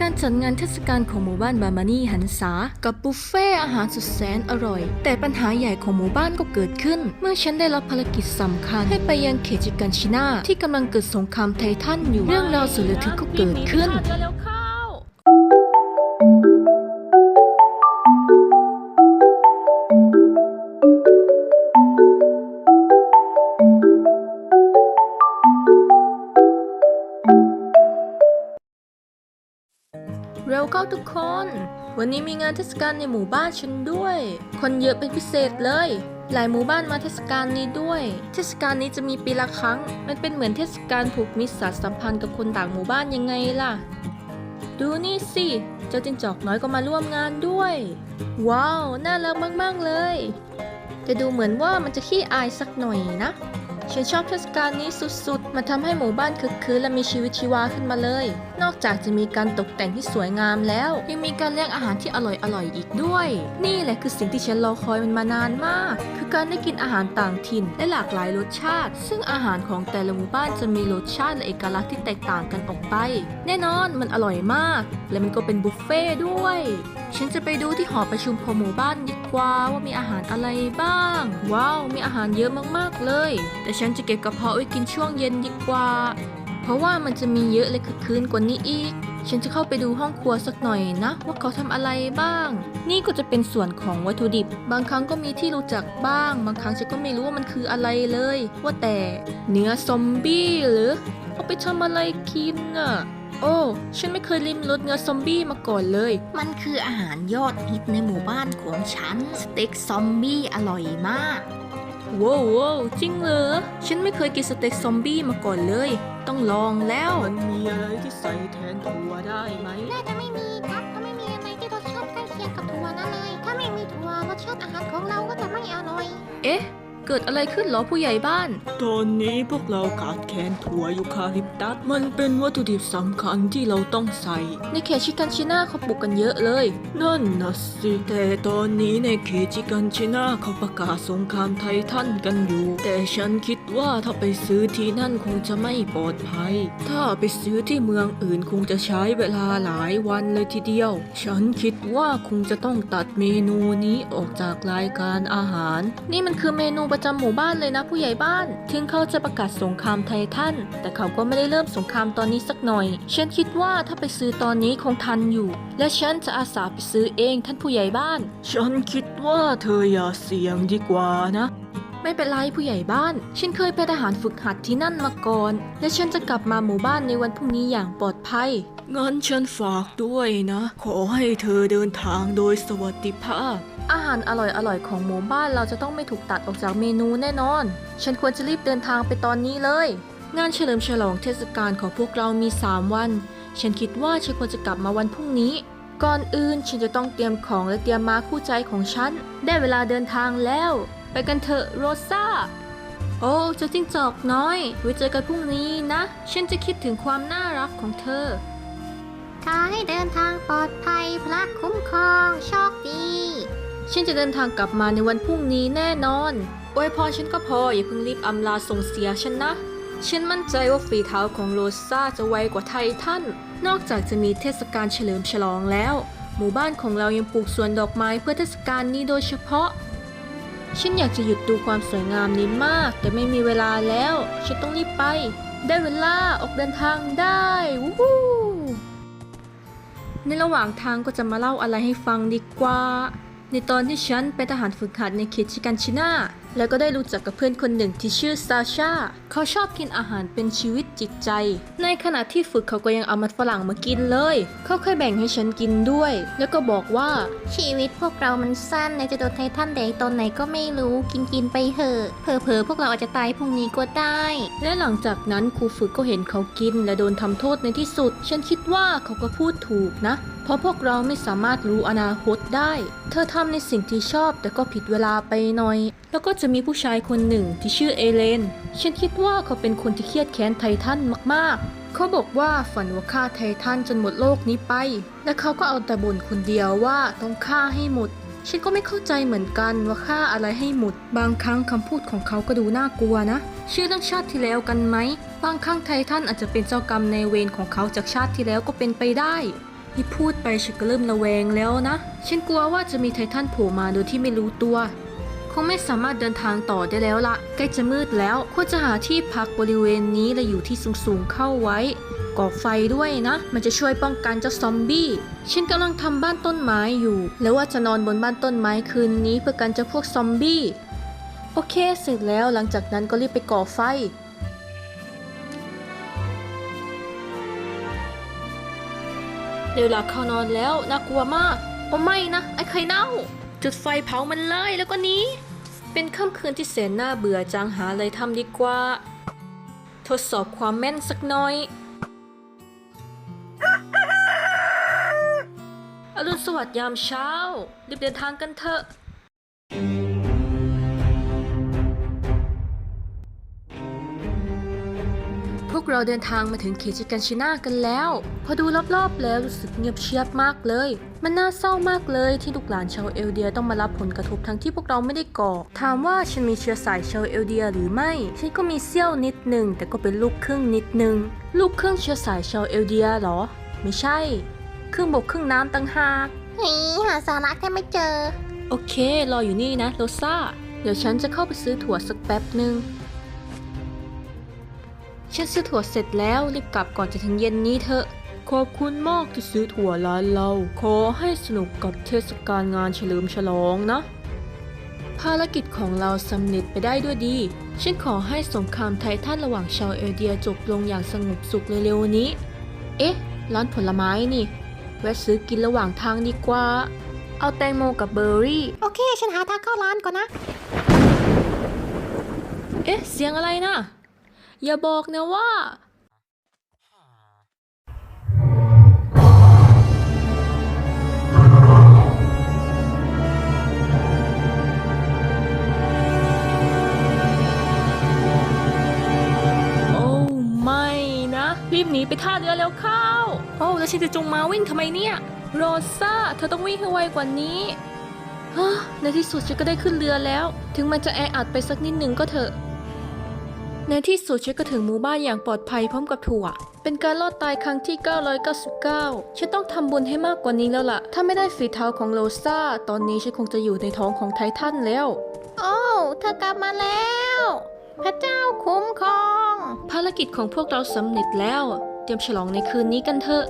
การจัดงานเทศกาลของหมู่บ้านบามานี่หันษากับบุฟเฟ่อาหารสุดแสนอร่อย แต่ปัญหาใหญ่ของหมู่บ้านก็เกิดขึ้น เมื่อฉันได้รับภารกิจสำคัญ ให้ไปยังเขตจิกันชินาที่กำลังเกิดสงครามไททันอยู่เรื่องราวสุดระทึกก็เกิดขึ้น จะเร็ทุกคน วันนี้มีงานเทศกาลในหมู่บ้านฉันด้วย คนเยอะเป็นพิเศษเลย หลายหมู่บ้านมาเทศกาลนี้ด้วย เทศกาลนี้จะมีปีละครั้ง มันเป็นเหมือนเทศกาลผูกมิตรสานสัมพันธ์กับคนต่างหมู่บ้านยังไงล่ะ ดูนี่สิ เจ้าจิงจอกน้อยก็มาร่วมงานด้วย ว้าว น่ารักมาก ๆ เลย แต่ดูเหมือนว่ามันจะขี้อายสักหน่อยนะ ฉันชอบเทศกาลนี้สุดๆ มันทำให้หมู่บ้านคึกคืนและมีชีวิตชีวาขึ้นมาเลย นอกจากจะมีการตกแต่งที่สวยงามแล้ว ยังมีการเลี้ยงอาหารที่อร่อยๆอีกด้วย นี่แหละคือสิ่งที่ฉันรอคอยมันมานานมาก คือการได้กินอาหารต่างถิ่นและหลากหลายรสชาติ ซึ่งอาหารของแต่ละหมู่บ้านจะมีรสชาติและเอกลักษณ์ที่แตกต่างกันออกไป แน่นอนมันอร่อยมาก และมันก็เป็นบุฟเฟ่ด้วย ฉันจะไปดูที่หอประชุมของหมู่บ้านดีกว่าว่ามีอาหารอะไรบ้าง ว้าว มีอาหารเยอะมากๆเลย แต่ฉันจะเก็บกระเพาะไว้กินช่วงเย็นดีกว่า เพราะว่ามันจะมีเยอะและคือคืนกว่านี้อีก ฉันจะเข้าไปดูห้องครัวสักหน่อยนะ ว่าเขาทำอะไรบ้าง นี่ก็จะเป็นส่วนของวัตถุดิบ บางครั้งก็มีที่รู้จักบ้าง บางครั้งฉันก็ไม่รู้ว่ามันคืออะไรเลย ว่าแต่เนื้อซอมบี้หรือเอาไปทำอะไรกินน่ะ โอ้ ฉันไม่เคยลิ้มรสเนื้อซอมบี้มาก่อนเลย มันคืออาหารยอดฮิตในหมู่บ้านของฉัน สเต็กซอมบี้อร่อยมากว้าวว้าวจริงเหรอ ฉันไม่เคยกินสเต็กซอมบี้มาก่อนเลย ต้องลองแล้ว มันมีอะไรที่ใส่แทนถั่วได้ไหม น่าจะไม่มีครับเพราะไม่มีอะไรที่รสชาติใกล้เคียงกับถั่วนั่นเลย ถ้าไม่มีถั่วรสชาติอาหารของเราก็จะไม่อร่อย เอ๊ะ เกิดอะไรขึ้นเหรอผู้ใหญ่บ้าน ตอนนี้พวกเราขาดแคลนถั่วยูคาลิปตัส มันเป็นวัตถุดิบสำคัญที่เราต้องใส่ ในเขตชิกันชิน่าเขาปลูกกันเยอะเลย นั่นนะสิแต่ตอนนี้ในเขตจิกันชินาเขาประกาศสงครามไททันกันอยู่ แต่ฉันคิดว่าถ้าไปซื้อที่นั่นคงจะไม่ปลอดภัย ถ้าไปซื้อที่เมืองอื่นคงจะใช้เวลาหลายวันเลยทีเดียว ฉันคิดว่าคงจะต้องตัดเมนูนี้ออกจากรายการอาหาร นี่มันคือเมนูประจำหมู่บ้านเลยนะผู้ใหญ่บ้าน ถึงเขาจะประกาศสงครามไททันแต่เขาก็ไม่ได้เริ่มสงครามตอนนี้สักหน่อย ฉันคิดว่าถ้าไปซื้อตอนนี้คงทันอยู่ และฉันจะอาสาไปซื้อเองท่านผู้ใหญ่บ้าน ฉันคิดว่าเธออย่าเสี่ยงดีกว่านะไม่เป็นไรผู้ใหญ่บ้าน ฉันเคยเป็นทหารฝึกหัดที่นั่นมาก่อน และฉันจะกลับมาหมู่บ้านในวันพรุ่งนี้อย่างปลอดภัย งั้นฉันฝากด้วยนะ ขอให้เธอเดินทางโดยสวัสดิภาพ อาหารอร่อยๆของหมู่บ้านเราจะต้องไม่ถูกตัดออกจากเมนูแน่นอน ฉันควรจะรีบเดินทางไปตอนนี้เลย งานเฉลิมฉลองเทศกาลของพวกเรามี 3 วัน ฉันคิดว่าฉันควรจะกลับมาวันพรุ่งนี้ ก่อนอื่นฉันจะต้องเตรียมของและเตรียมม้าคู่ใจของฉัน ได้เวลาเดินทางแล้ว ไปกันเถอะโรซ่า โอ้เจ้าจิ้งจอกน้อย ไว้เจอกันพรุ่งนี้นะ ฉันจะคิดถึงความน่ารักของเธอ ขอให้เดินทางปลอดภัยพระคุ้มครองโชคดี ฉันจะเดินทางกลับมาในวันพรุ่งนี้แน่นอนอวยพรฉันก็พออย่าเพิ่งรีบอำลาส่งเสียฉันนะ ฉันมั่นใจว่าฝีเท้าของโรซ่าจะไวกว่าไททันนอกจากจะมีเทศกาลเฉลิมฉลองแล้ว หมู่บ้านของเรายังปลูกสวนดอกไม้เพื่อเทศกาลนี้โดยเฉพาะ ฉันอยากจะหยุดดูความสวยงามนี้มาก แต่ไม่มีเวลาแล้ว ฉันต้องรีบไป ได้เวลาออกเดินทางได้วู้ในระหว่างทางก็จะมาเล่าอะไรให้ฟังดีกว่า ในตอนที่ฉันเป็นทหารฝึกหัดในเขตชิกันชินาแล้วก็ได้รู้จักกับเพื่อนคนหนึ่งที่ชื่อซาชา เขาชอบกินอาหารเป็นชีวิตจิตใจ ในขณะที่ฝึกเขาก็ยังเอามันฝรั่งมากินเลย เขาเคยแบ่งให้ฉันกินด้วย แล้วก็บอกว่า ชีวิตพวกเรามันสั้นในจะโดนไททันแดงตอนไหนก็ไม่รู้กินกินๆไปเถอะเผลอๆพวกเราอาจจะตายพรุ่งนี้ก็ได้ และหลังจากนั้นครูฝึกก็เห็นเขากิน และโดนทำโทษในที่สุด ฉันคิดว่าเขาก็พูดถูกนะ เพราะพวกเราไม่สามารถรู้อนาคตได้ เธอทำในสิ่งที่ชอบแต่ก็ผิดเวลาไปหน่อย แล้วก็จะมีผู้ชายคนหนึ่งที่ชื่อเอเลน ฉันคิดว่าเขาเป็นคนที่เครียดแค้นไททันมากๆ เขาบอกว่าฝันว่าฆ่าไททันจนหมดโลกนี้ไป และเขาก็เอาแต่บ่นคนเดียวว่าต้องฆ่าให้หมด ฉันก็ไม่เข้าใจเหมือนกันว่าฆ่าอะไรให้หมด บางครั้งคำพูดของเขาก็ดูน่ากลัวนะชื่อเรื่องชาติที่แล้วกันไหม บางครั้งไททันอาจจะเป็นเจ้ากรรมในเวรของเขาจากชาติที่แล้วก็เป็นไปได้ ที่พูดไปฉันก็เริ่มระแวงแล้วนะ ฉันกลัวว่าจะมีไททันโผล่มาโดยที่ไม่รู้ตัว คงไม่สามารถเดินทางต่อได้แล้วละใกล้จะมืดแล้ว ควรจะหาที่พักบริเวณนี้และอยู่ที่สูงๆเข้าไว้ ก่อไฟด้วยนะ มันจะช่วยป้องกันเจ้าซอมบี้ ฉันกำลังทำบ้านต้นไม้อยู่ แล้วว่าจะนอนบนบ้านต้นไม้คืนนี้เพื่อกันเจ้าพวกซอมบี้ โอเค เสร็จแล้วหลังจากนั้นก็รีบไปก่อไฟ เดี๋ยวหลับเข้านอนแล้วน่ากลัวมากโอ้ไม่นะไอ้ไข่เน่า จุดไฟเผามันเลยแล้วก็นี้ เป็นค่ำคืนที่แสนน่าเบื่อจังหาอะไรทำดีกว่า ทดสอบความแม่นสักหน่อย อรุณสวัสดิ์ยามเช้า รีบเดินทางกันเถอะ เราเดินทางมาถึงเขจิกันชิน่ากันแล้ว พอดูรอบๆแล้วรู้สึกเงียบเชียบมากเลย มันน่าเศร้ามากเลยที่ลูกหลานชาวเอลเดียต้องมารับผลกระทบทั้งที่พวกเราไม่ได้ก่อ ถามว่าฉันมีเชื้อสายชาวเอลเดียหรือไม่ ฉันก็มีเซี่ยวนิดหนึ่งแต่ก็เป็นลูกครึ่งนิดหนึ่งลูกครึ่งเชื้อสายชาวเอลเดียเหรอ ไม่ใช่ ครึ่งบกครึ่งน้ำตั้งหากเฮ้ยหาสาระแทบไม่เจอ โอเค รออยู่นี่นะโรซ่าเดี๋ยวฉันจะเข้าไปซื้อถั่วสักแป๊บหนึ่ง ฉันซื้อถั่วเสร็จแล้วรีบกลับก่อนจะถึงเย็นนี้เถอะขอบคุณมากที่ซื้อถั่วร้านเรา ขอให้สนุกกับเทศกาลงานเฉลิมฉลองนะ ภารกิจของเราสำเร็จไปได้ด้วยดี ฉันขอให้สงครามไททันระหว่างชาวเอลเดียจบลงอย่างสงบสุขเร็วๆนี้ เอ๊ะ ร้านผลไม้นี่ แวะซื้อกินระหว่างทางดีกว่า เอาแตงโมกับเบอร์รี่ โอเค ฉันหาทางเข้าร้านก่อนนะ เอ๊ะ เสียงอะไรนะ อย่าบอกนะว่า โอ้ไม่นะ รีบหนีไปท่าเรือแล้วเข้า โอ้แล้วฉันจะจงมาวิ่งทำไมเนี่ย โรซ่า เธอต้องวิ่งให้ไวกว่านี้ฮะในที่สุดฉันก็ได้ขึ้นเรือแล้ว ถึงมันจะแออัดไปสักนิดหนึ่งก็เถอะ ในที่สุดฉันก็ถึงหมู่บ้านอย่างปลอดภัยพร้อมกับถั่ว เป็นการรอดตายครั้งที่ 999 ฉันต้องทำบุญให้มากกว่านี้แล้วล่ะ ถ้าไม่ได้ฝีเท้าของโรซ่า ตอนนี้ฉันคงจะอยู่ในท้องของไททันแล้ว โอ้เธอกลับมาแล้ว พระเจ้าคุ้มครอง ภารกิจของพวกเราสำเร็จแล้ว เตรียมฉลองในคืนนี้กันเถอะ